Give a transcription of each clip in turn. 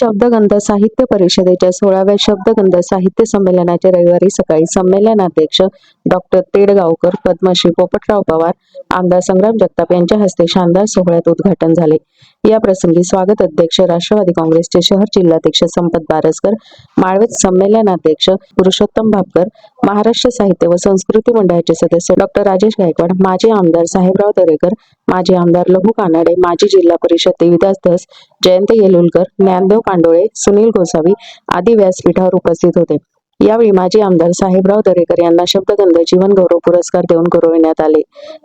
शब्दगंध साहित्य परिषदेच्या सोळाव्या शब्दगंध साहित्य संमेलनाचे रविवारी सकाळी संमेलनाध्यक्ष डॉक्टर तेडगावकर पद्मश्री पोपटराव पवार आमदार संग्राम जगताप यांच्या हस्ते शानदार सोहळ्यात उद्घाटन झाले. या प्रसंगी स्वागत अध्यक्ष राष्ट्रवादी काँग्रेसचे शहर जिल्हाध्यक्ष संपत बारसकर माळवेत संमेलनाध्यक्ष पुरुषोत्तम भापकर महाराष्ट्र साहित्य व संस्कृती मंडळाचे सदस्य डॉक्टर राजेश गायकवाड माजी आमदार साहेबराव दरेकर माजी आमदार लहू कानाडे माजी जिल्हा परिषद देविदास धस जयंत येलुलकर ज्ञानदेव कांडोळे सुनील गोसावी आदी व्यासपीठावर उपस्थित होते. यावेळी माजी आमदार साहेबराव दरेकर यांना शब्दगंध जीवन गौरव पुरस्कार देऊन गौरविण्यात आले.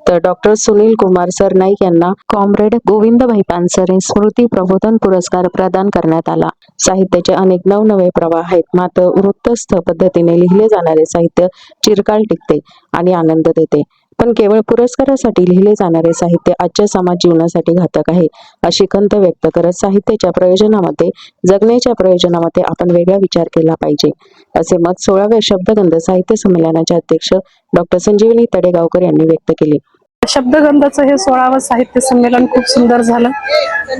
तर डॉक्टर सुनील कुमार सरनाईक यांना कॉम्रेड गोविंदभाई पानसरे स्मृती प्रबोधन पुरस्कार प्रदान करण्यात आला. साहित्याचे अनेक नवनवे प्रवाह आहेत. मात्र वृत्तस्थ पद्धतीने लिहिले जाणारे साहित्य चिरकाल टिकते आणि आनंद देते. पण केवळ पुरस्कारासाठी लिहिले जाणारे साहित्य आजच्या समाज जीवनासाठी घातक आहे अशी खंत व्यक्त करत साहित्याच्या प्रयोजनामध्ये जगण्याच्या प्रयोजनामध्ये आपण वेगळा विचार केला पाहिजे. असे मत सोळाव्या शब्दगंध साहित्य संमेलनाचे अध्यक्ष डॉक्टर संजीवनी तडेगावकर यांनी व्यक्त केले. शब्दगंधाचं हे सोळावं साहित्य संमेलन खूप सुंदर झालं.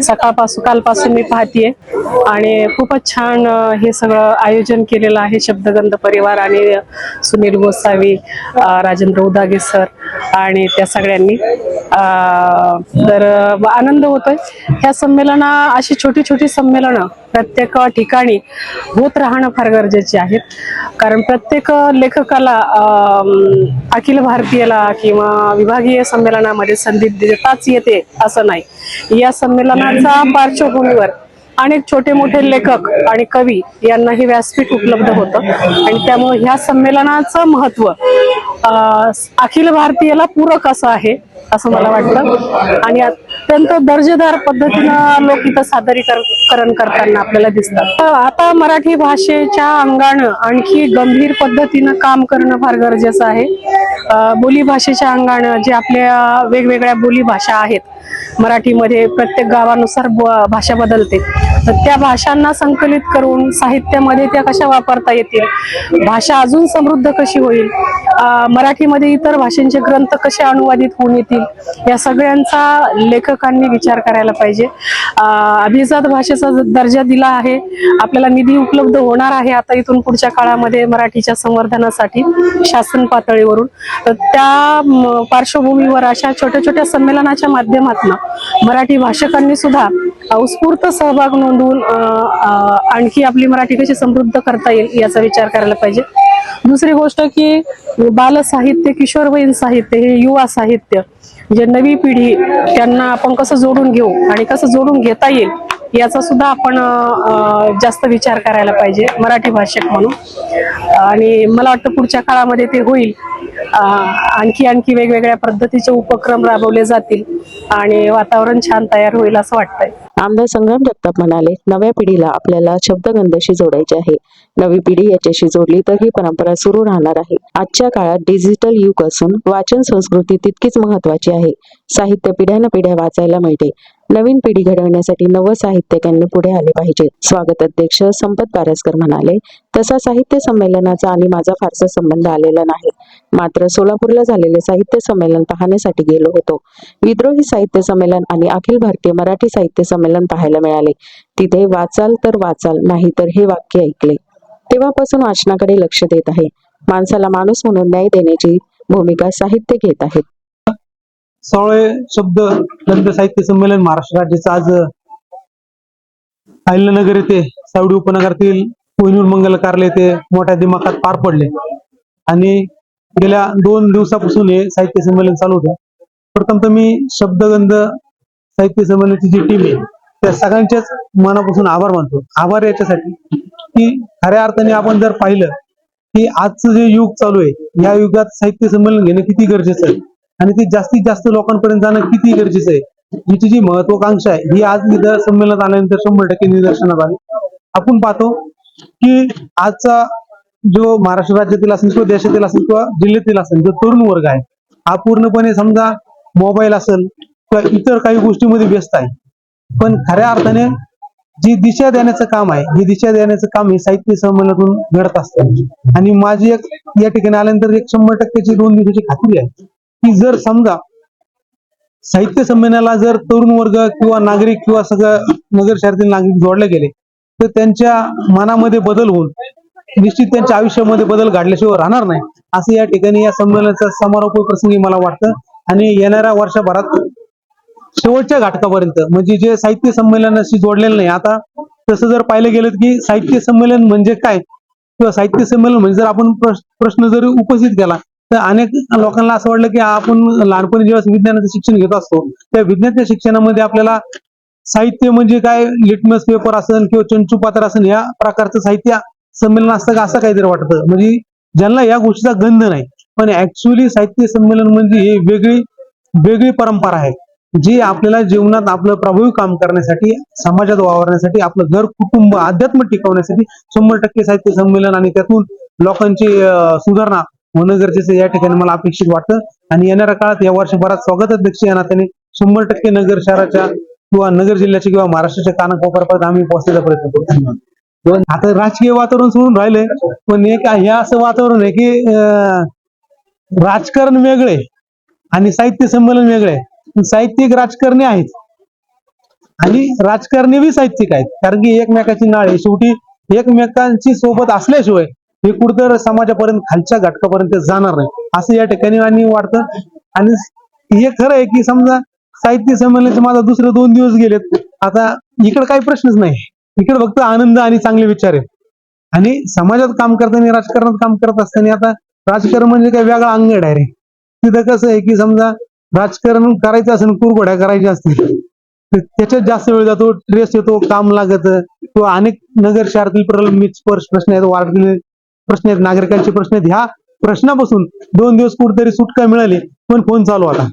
सकाळपासून कालपासून मी पाहतीये. आणि खूपच छान हे सगळं आयोजन केलेलं आहे शब्दगंध परिवार आणि सुनील गोसावी राजेंद्र उदागे सर. आणि त्या सगळ्यांनी तर आनंद होतोय. ह्या संमेलना अशी छोटी छोटी संमेलनं प्रत्येक ठिकाणी होत राहणं फार गरजेचे आहेत. कारण प्रत्येक लेखकाला अखिल भारतीयला किंवा विभागीय संमेलनामध्ये संधी देताच येते असं नाही. या संमेलनाचा पार्श्वभूमीवर अनेक छोटे मोठे लेखक आणि कवी यांनाही व्यासपीठ उपलब्ध होतं. आणि त्यामुळे ह्या संमेलनाचं महत्त्व अखिल भारतीयला पूरक असं आहे असं मला वाटतं. आणि अत्यंत दर्जेदार पद्धतीनं लोक इथं सादरीकरण करताना आपल्याला दिसतात. तर आता मराठी भाषेच्या अंगानं आणखी गंभीर पद्धतीनं काम करणं फार गरजेचं आहे. बोली भाषेच्या अंगानं जे आपल्या वेगवेगळ्या बोली भाषा आहेत मराठीमध्ये प्रत्येक गावानुसार भाषा बदलते. त्या भाषांना संकलित करून साहित्यामध्ये त्या कशा वापरता येतील? भाषा अजून समृद्ध कशी होईल? मराठीमध्ये इतर भाषांचे ग्रंथ कसे अनुवादित होऊन येतील? या सगळ्यांचा लेखकांनी विचार करायला पाहिजे. अभिजात भाषेचा ज- दर्जा दिला आहे. आपल्याला निधी उपलब्ध होणार आहे आता इथून पुढच्या काळामध्ये मराठीच्या संवर्धनासाठी शासन पातळीवरून. तर त्या पार्श्वभूमीवर अशा छोट्या छोट्या संमेलनाच्या माध्यमातून मराठी भाषकांनी सुद्धा उत्स्फूर्त सहभाग नोंदवून आणखी आपली मराठी कशी समृद्ध करता येईल याचा विचार करायला पाहिजे. दुसरी गोष्ट की बालसाहित्य किशोरवयीन साहित्य हे युवा साहित्य जे नवी पिढी त्यांना आपण कसं जोडून घेऊ आणि कसं जोडून घेता येईल याचा सुद्धा आपण जास्त विचार करायला पाहिजे मराठी भाषक म्हणून. आणि मला वाटतं पुढच्या काळामध्ये ते होईल. आणखी आणखी वेगवेगळ्या पद्धतीचे उपक्रम राबवले जातील आणि वातावरण छान तयार होईल असं वाटतंय. आमदार संग्राम जगताप म्हणाले नव्या पिढीला आपल्याला शब्दगंधाशी जोडायचे आहे. नवी पिढी याच्याशी जोडली तर ही परंपरा सुरू राहणार आहे. आजच्या काळात डिजिटल युग असून वाचन संस्कृती तितकीच महत्वाची आहे. साहित्य पिढ्यान पिढ्या वाचायला मिळते. नवीन पिढी घडवण्यासाठी नवं साहित्यिकांनी पुढे आले पाहिजे. स्वागत अध्यक्ष संपत पारसकर म्हणाले तसा साहित्य संमेलनाचा आणि माझा फारसा संबंध आलेला नाही. मात्र सोलापूरला झालेले साहित्य संमेलन पाहण्यासाठी गेलो होतो. विद्रोही साहित्य संमेलन आणि अखिल भारतीय मराठी साहित्य संमेलन पाहायला मिळाले. तिथे वाचाल तर वाचाल नाही तर हे वाक्य ऐकले. तेव्हापासून वाचनाकडे लक्ष देत आहे. माणसाला माणूस म्हणून न्याय देण्याची भूमिका साहित्य घेत आहेत सोळे शब्द ग्रंथ साहित्य संमेलन महाराष्ट्र राज्याचं आज अहिल्यानगर येथे सावडी उपनगरातील कोहिनूर मंगल कार्यालय येथे मोठ्या दिमाखात पार पडले. आणि गेल्या दोन दिवसापासून हे साहित्य संमेलन चालू होतं. प्रथम तर मी शब्दगंध साहित्य संमेलनाची जी टीम आहे त्या सगळ्यांच्याच मनापासून आभार मानतो. आभार याच्यासाठी की खऱ्या अर्थाने आपण जर पाहिलं की आजचं जे युग चालू आहे या युगात साहित्य संमेलन घेणं किती गरजेचं आहे? आणि ते जास्तीत जास्त लोकांपर्यंत जाणं किती गरजेचं आहे? हिची जी महत्वाकांक्षा आहे ही आज निदर संमेलनात आल्यानंतर शंभर टक्के निदर्शनात आली. आपण पाहतो की आजचा जो महाराष्ट्र राज्यातील असेल किंवा देशातील असेल किंवा जिल्ह्यातील असेल जो तरुण वर्ग आहे हा पूर्णपणे समजा मोबाईल असेल किंवा इतर काही गोष्टीमध्ये व्यस्त आहे. पण खऱ्या अर्थाने जी दिशा देण्याचं काम आहे ही दिशा देण्याचं काम हे साहित्य संमेलनातून घडत असतं. आणि माझी एक या ठिकाणी आल्यानंतर एक शंभर टक्क्याची दोन दिवसाची खात्री आहे की जर समजा साहित्य संमेलनाला जर तरुण वर्ग किंवा नागरिक किंवा सगळं नगर शहरातील नागरिक जोडले गेले तर त्यांच्या मनामध्ये बदल होऊन निश्चित त्यांच्या आयुष्यामध्ये बदल घडल्याशिवाय राहणार नाही. असं या ठिकाणी या संमेलनाचा समारोप प्रसंगी मला वाटतं. आणि येणाऱ्या वर्षभरात शेवटच्या घटकापर्यंत म्हणजे जे साहित्य संमेलनाशी जोडलेलं नाही आता तसं जर पाहिलं गेलं की साहित्य संमेलन म्हणजे काय? किंवा साहित्य संमेलन म्हणजे जर आपण प्रश्न जर उपस्थित केला तर अनेक लोकांना असं वाटलं की आपण लहानपणी जेव्हा विज्ञानाचं शिक्षण घेत असतो त्या विज्ञानाच्या शिक्षणामध्ये आपल्याला साहित्य म्हणजे काय? लिटमस पेपर असेल किंवा चंचू पात्र असेल या प्रकारचं साहित्य संमेलन असतं का असं काहीतरी वाटतं? म्हणजे ज्यांना या गोष्टीचा गंध नाही. पण ऍक्च्युली साहित्य संमेलन म्हणजे ही वेगळी वेगळी परंपरा आहे. जी आपल्याला जीवनात आपलं प्रभावी काम करण्यासाठी समाजात वावरण्यासाठी आपलं घर कुटुंब अध्यात्म टिकवण्यासाठी शंभर टक्के साहित्य संमेलन आणि त्यातून लोकांची सुधारणा होणं गरजेचं या ठिकाणी मला अपेक्षित वाटतं. आणि येणाऱ्या काळात या वर्षभरात स्वागत अध्यक्ष या नात्याने शंभर टक्के नगर शहराच्या किंवा नगर जिल्ह्याच्या किंवा महाराष्ट्राच्या कानाकोपऱ्यापर्यंत आम्ही पोहोचण्याचा प्रयत्न करू. आता राजकीय वातावरण सोडून राहिलंय पण एक हे असं वातावरण आहे की राजकारण वेगळे आणि साहित्य संमेलन वेगळे साहित्यिक राजकारणी आहेत. आणि राजकारणी बी साहित्यिक आहेत. कारण की एकमेकाची नाळ आहे. शेवटी एकमेकांची सोबत असल्याशिवाय हे कुठतर समाजापर्यंत खालच्या घटकापर्यंत जाणार नाही. असं या ठिकाणी आणि वाटतं. आणि हे खरं आहे की समजा साहित्य संमेलनाचे माझा दुसरे दोन दिवस गेलेत. आता इकडे काही प्रश्नच नाही. इकडे फक्त आनंद आणि चांगले विचार आहेत. आणि समाजात काम करताना राजकारणात काम करत असताना आता राजकारण म्हणजे काय? वेगळा अंगड आहे रे तिथं कसं आहे की समजा राजकारण करायचं असेल कुरघोड्या करायच्या असतील त्याच्यात जास्त वेळ जातो ट्रेस येतो काम लागत. किंवा अनेक नगर शहरातील स्पर्श प्रश्न आहेत वाढलेले प्रश्न आहेत नागरिकांचे प्रश्न आहेत. ह्या प्रश्नापासून दोन दिवस कुठेतरी सुटका मिळाली पण फोन चालू आता.